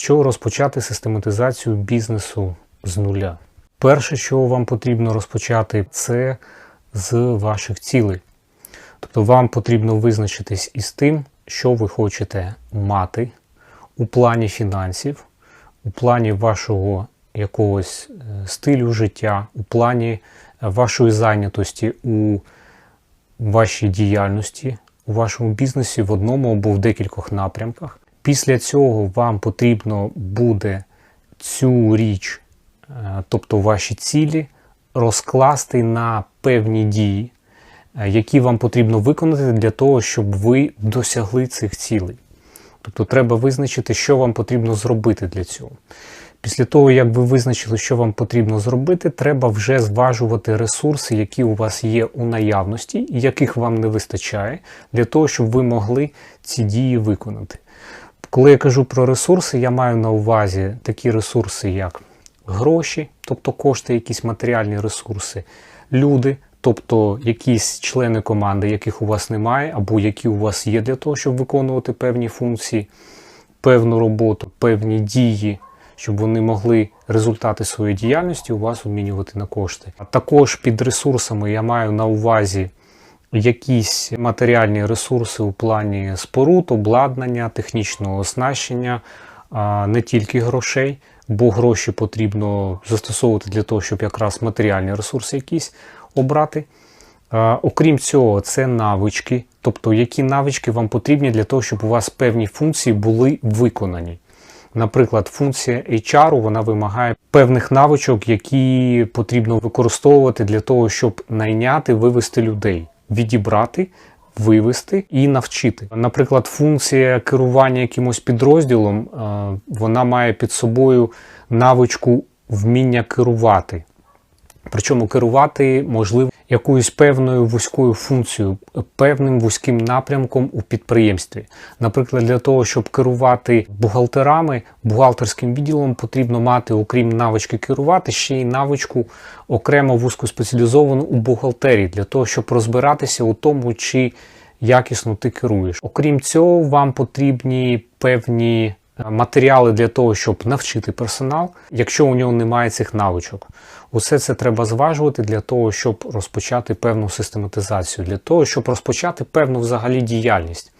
чого розпочати систематизацію бізнесу з нуля? Перше, що вам потрібно розпочати, це з ваших цілей. Тобто вам потрібно визначитись із тим, що ви хочете мати у плані фінансів, у плані вашого якогось е, стилю життя, у плані вашої зайнятості у вашій діяльності, у вашому бізнесі в одному або в декількох напрямках. Після цього вам потрібно буде цю річ, е, тобто ваші цілі, розкласти на певні дії, е, які вам потрібно виконати для того, щоб ви досягли цих цілей. Тобто треба визначити, що вам потрібно зробити для цього. Після того, як ви визначили, що вам потрібно зробити, треба вже зважувати ресурси, які у вас є у наявності, і яких вам не вистачає, для того, щоб ви могли ці дії виконати. Коли я кажу про ресурси, я маю на увазі такі ресурси, як гроші, тобто кошти, якісь матеріальні ресурси, люди, тобто якісь члени команди, яких у вас немає, або які у вас є для того, щоб виконувати певні функції, певну роботу, певні дії, щоб вони могли результати своєї діяльності у вас обмінювати на кошти. А також під ресурсами я маю на увазі якісь матеріальні ресурси у плані споруд, обладнання, технічного оснащення, не тільки грошей, бо гроші потрібно застосовувати для того, щоб якраз матеріальні ресурси якісь обрати. Окрім цього, це навички, тобто які навички вам потрібні для того, щоб у вас певні функції були виконані. Наприклад, функція HR вона вимагає певних навичок, які потрібно використовувати для того, щоб найняти, вивести людей, відібрати, вивести і навчити. Наприклад, функція керування якимось підрозділом е, вона має під собою навичку вміння керувати. Причому керувати можливо якоюсь певною вузькою функцією, певним вузьким напрямком у підприємстві. Наприклад, для того, щоб керувати бухгалтерами, бухгалтерським відділом потрібно мати, окрім навички керувати, ще й навичку окремо вузькоспеціалізовану у бухгалтерії, для того, щоб розбиратися у тому, чи якісно ти керуєш. Окрім цього, вам потрібні певні матеріали для того, щоб навчити персонал, якщо у нього немає цих навичок. Усе це треба зважувати для того, щоб розпочати певну систематизацію, для того, щоб розпочати певну взагалі діяльність.